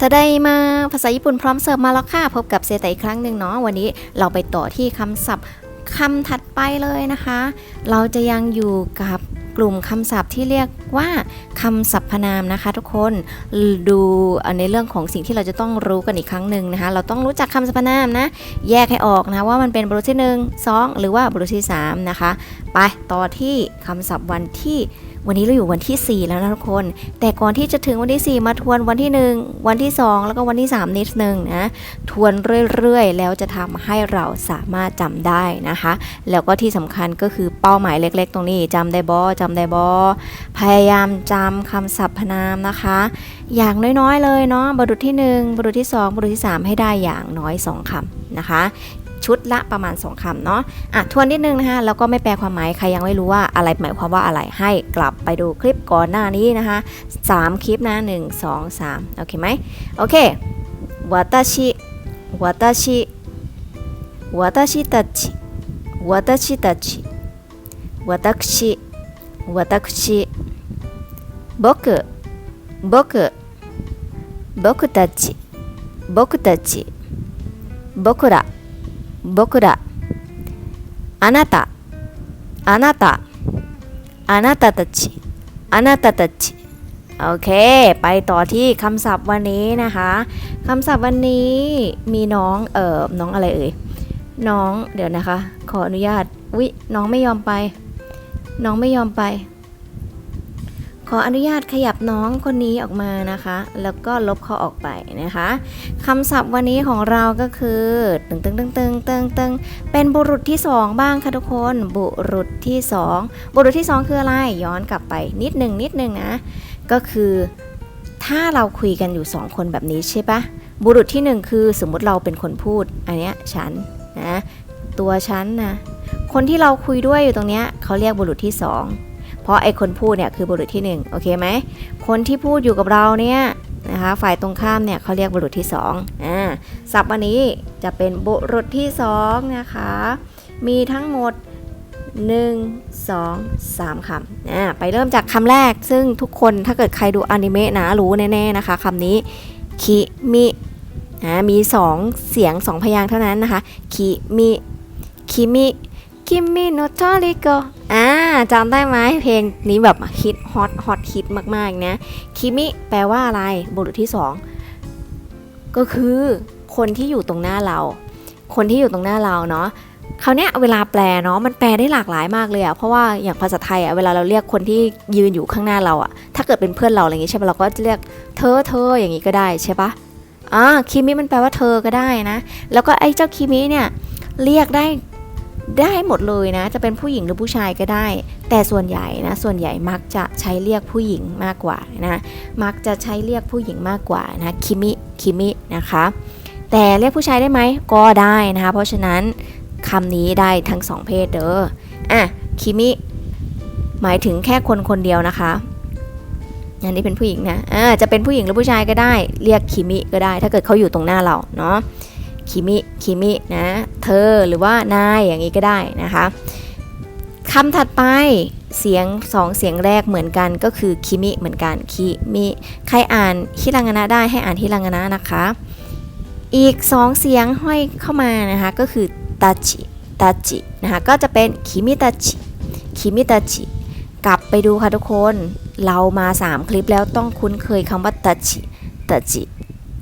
ถ้าได้มาภาษาญี่ปุ่นพร้อมเสิร์ฟมาแล้วค่ะ พบกับเซตอีกครั้งหนึ่งเนาะวันนี้เราไปต่อที่คำศัพท์คำถัดไปเลยนะคะ เราจะยังอยู่กับ กลุ่มคำศัพท์ที่เรียกว่าคำสรรพนามนะคะ ทุกคนดูในเรื่องของสิ่งที่เราจะต้องรู้กันอีกครั้งหนึ่งนะคะ เราต้องรู้จักคำสรรพนามนะ แยกให้ออกนะว่ามันเป็นบรุษที่ 1 2 หรือว่าบรุษที่ 3 นะคะ ไปต่อที่คำศัพท์วันที่ วันนี้เราอยู่วันที่ 4 แล้วนะทุกคน แต่ก่อนที่จะถึงวันที่ 4 มาทวนวันที่ 1 วันที่ 2 แล้วก็วันที่ 3 นิดนึงนะ ทวนเรื่อยๆ แล้วจะทำให้เราสามารถจำได้นะคะ แล้วก็ที่สำคัญก็คือเป้าหมายเล็ก ๆ ตรงนี้จำได้บอจำได้บอพยายามจำคำศัพท์พนามนะคะ อย่างน้อยๆเลยเนาะบรุษที่ 1บรุษที่ 2บรุษที่ 3 ให้ได้อย่างน้อย 2คำนะคะ ชุดละประมาณ 2คำเนาะอ่ะทวนนิดนึงนะคะแล้วก็ไม่แปลความหมายใครยังไม่รู้ว่าอะไรหมายความว่าอะไรให้กลับไปดูคลิปก่อนหน้านี้นะคะ 3 คลิปนะ 1 2 3 โอเคไหมโอเค私私私たち私たち私私僕僕僕たち僕たち僕ら 僕らあなたあなたあなたたちあなたたちโอเค ไปต่อที่คำศัพท์วันนี้นะคะคำศัพท์วันนี้มีน้องเอ่อน้องอะไรเอ่ยน้องเดี๋ยวนะคะ ขออนุญาตวิน้องไม่ยอมไป น้องไม่ยอมไป ขออนุญาตขยับน้องคนนี้ออกมานะคะ แล้วก็ลบเขาออกไปนะคะคำศัพท์วันนี้ของเราก็คือตึงตึงตึงตึงตึงตึงเป็นบุรุษที่สองบ้างค่ะทุกคน บุรุษที่สองบุรุษที่สองคืออะไรย้อนกลับไปนิดหนึ่งนิดหนึ่งนะก็คือถ้าเราคุยกันอยู่สองคนแบบนี้ใช่ปะบุรุษที่หนึ่งคือสมมุติเราเป็นคนพูดอันเนี้ยฉันนะตัวฉันนะคนที่เราคุยด้วยอยู่ตรงเนี้ยเขาเรียกบุรุษที่สอง ราะไอ้คนพูดเนี่ยคือบุรุษที่หนึ่งโอเคไหม คนที่พูดอยู่กับเราเนี่ยนะคะฝ่ายตรงข้ามเนี่ยเขาเรียกบุรุษที่สองอ่าศัพท์วันนี้จะเป็นบุรุษที่สองนะคะ มีทั้งหมด 1 2 3คำอ่าไปเริ่มจากคำแรก ซึ่งทุกคนถ้าเกิดใครดูอนิเมะนะรู้แน่ๆนะคะคำนี้คิมิอ่ามี 2 เสียง 2 พยางค์เท่านั้นนะคะคิมิคิมิ คิมมิโนโตริโกอ่าจำได้ไหมเพลงนี้แบบฮิตฮอตฮอตฮิตมากๆนะคิมิแปลว่าอะไรบุรุษที่ 2 ก็คือคนที่อยู่ตรงหน้าเรา คนที่อยู่ตรงหน้าเราเนาะคราวเนี้ยเวลาแปลเนาะมันแปลได้หลากหลายมากเลยอะเพราะว่าอย่างภาษาไทยอะเวลาเราเรียกคนที่ยืนอยู่ข้างหน้าเราอะถ้าเกิดเป็นเพื่อนเราอะไรอย่างงี้ใช่ปะเราก็จะเรียกเธอเธออย่างงี้ก็ได้ใช่ปะอ่าคิมิมันแปลว่าเธอก็ได้นะ แล้วก็ไอ้เจ้าคิมิเนี่ยเรียกได้ ได้หมดเลยนะ จะเป็นผู้หญิงหรือผู้ชายก็ได้ แต่ส่วนใหญ่นะ ส่วนใหญ่มักจะใช้เรียกผู้หญิงมากกว่านะ มักจะใช้เรียกผู้หญิงมากกว่านะ คิมิ คิมิ นะคะ แต่เรียกผู้ชายได้ไหม ก็ได้นะคะ เพราะฉะนั้นคำนี้ได้ทั้งสองเพศเด้อ อะ คิมิ หมายถึงแค่คนคนเดียวนะคะอันนี้เป็นผู้หญิงนะอ่าจะเป็นผู้หญิงหรือผู้ชายก็ได้ เรียกคิมิก็ได้ ถ้าเกิดเขาอยู่ตรงหน้าเราเนาะ คิมิคิมินะเธอหรือว่านายอย่างนี้ก็ได้นะคะคำถัดไปเสียงสองเสียงแรกเหมือนกันก็คือคิมิเหมือนกันคิมิใครอ่านฮิรังนะได้ให้อ่านฮิรังนะนะคะ อีกสองเสียงห้อยเข้ามานะคะก็คือตาจิตาจินะคะก็จะเป็นคิมิตาจิคิมิตาจิกลับไปดูค่ะทุกคน เรามา 3 คลิปแล้วต้องคุ้นเคยคำว่าตาจิตาจิ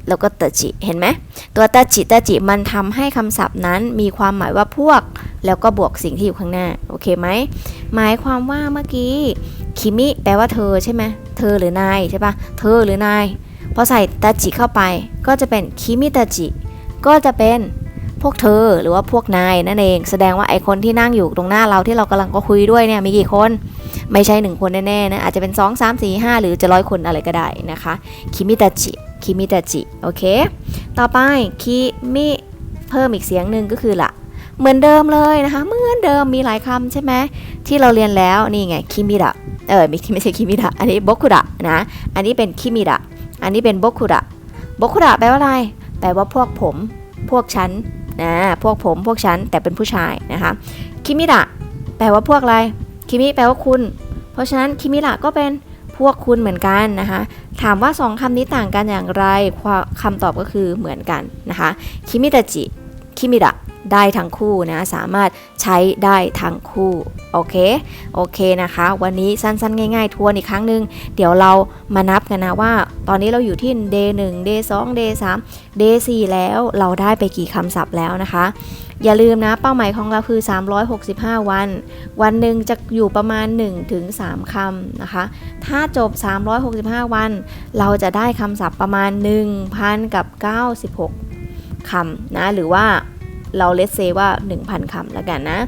แล้วก็ตาจิเห็นไหมตัวตาจิตาจิมันทำให้คำศัพท์นั้นมีความหมายว่าพวก แล้วก็บวกสิ่งที่อยู่ข้างหน้าโอเคไหมหมายความว่าเมื่อกี้คิมิแปลว่าเธอใช่ไหมเธอหรือนายใช่ปะเธอหรือนายพอใส่ตาจิเข้าไป ก็จะเป็นคิมิตาจิก็จะเป็นพวกเธอหรือว่าพวกนายนั่นเอง แสดงว่าไอคนที่นั่งอยู่ตรงหน้าเราที่เรากำลังก็คุยด้วยเนี่ยมีกี่คน ไม่ใช่หนึ่งคนแน่ๆนะอาจจะเป็น 2 3 4 5 หรือจะร้อยคนอะไรก็ได้นะคะคิมิตาจิ คิมิตาจิโอเค ต่อไปคิมิเพิ่มอีกเสียงหนึ่งก็คือละเหมือนเดิมเลยนะคะ เหมือนเดิมมีหลายคำใช่ไหมที่เราเรียนแล้วนี่ไงคิมิดะเออไม่ไม่ใช่คิมิดะอันนี้บกุระนะอันนี้เป็นคิมิดะอันนี้เป็นบกุระบกุระแปลว่าอะไร แปลว่าพวกผม พวกฉันนะพวกผมพวกฉันแต่เป็นผู้ชายนะคะคิมิดะแปลว่าพวกอะไรคิมิแปลว่าคุณ เพราะฉะนั้นคิมิระก็เป็น พวกคุณเหมือนกันนะคะ ถามว่าสองคำนี้ต่างกันอย่างไรความคำตอบก็คือเหมือนกันนะคะคิมิตาจิคิมิระได้ทั้งคู่นะสามารถใช้ได้ทั้งคู่ โอเค โอเคนะคะ วันนี้สั้นๆ ง่าย ๆ ทวนอีกครั้งหนึ่งเดี๋ยวเรามานับกันนะว่า ตอนนี้เราอยู่ที่ day 1 day 2 day 3 day 4แล้วเราได้ไปกี่คำศัพท์แล้วนะคะ อย่าลืมนะเป้าหมายของเราคือ 365 วัน วันหนึ่งจะอยู่ประมาณ 1-3คำนะคะ ถ้าจบ 365 วัน เราจะได้คำศัพท์ประมาณ 1,000 กับ 96คำนะหรือว่าเราเลสเซว่า 1,000 คำแล้วกันนะ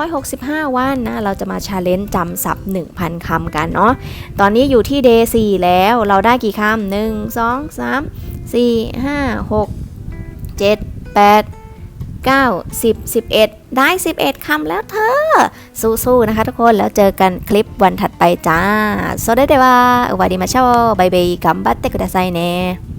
365 วันนะ เราจะมาชาเลนจ์จำศัพท์ 1,000 คำกันเนาะ ตอนนี้อยู่ที่ day 4 แล้ว เราได้กี่คำ 1 2 3 4 5 6 7 8 9 10 11 ได้ 11 คำแล้วเธอ สู้ๆนะคะทุกคนแล้วเจอกันคลิปวันถัดไปจ้าสวัสดเดวาสวัสดีมาโชบายบายกัมบัตเตกุดาไซเน่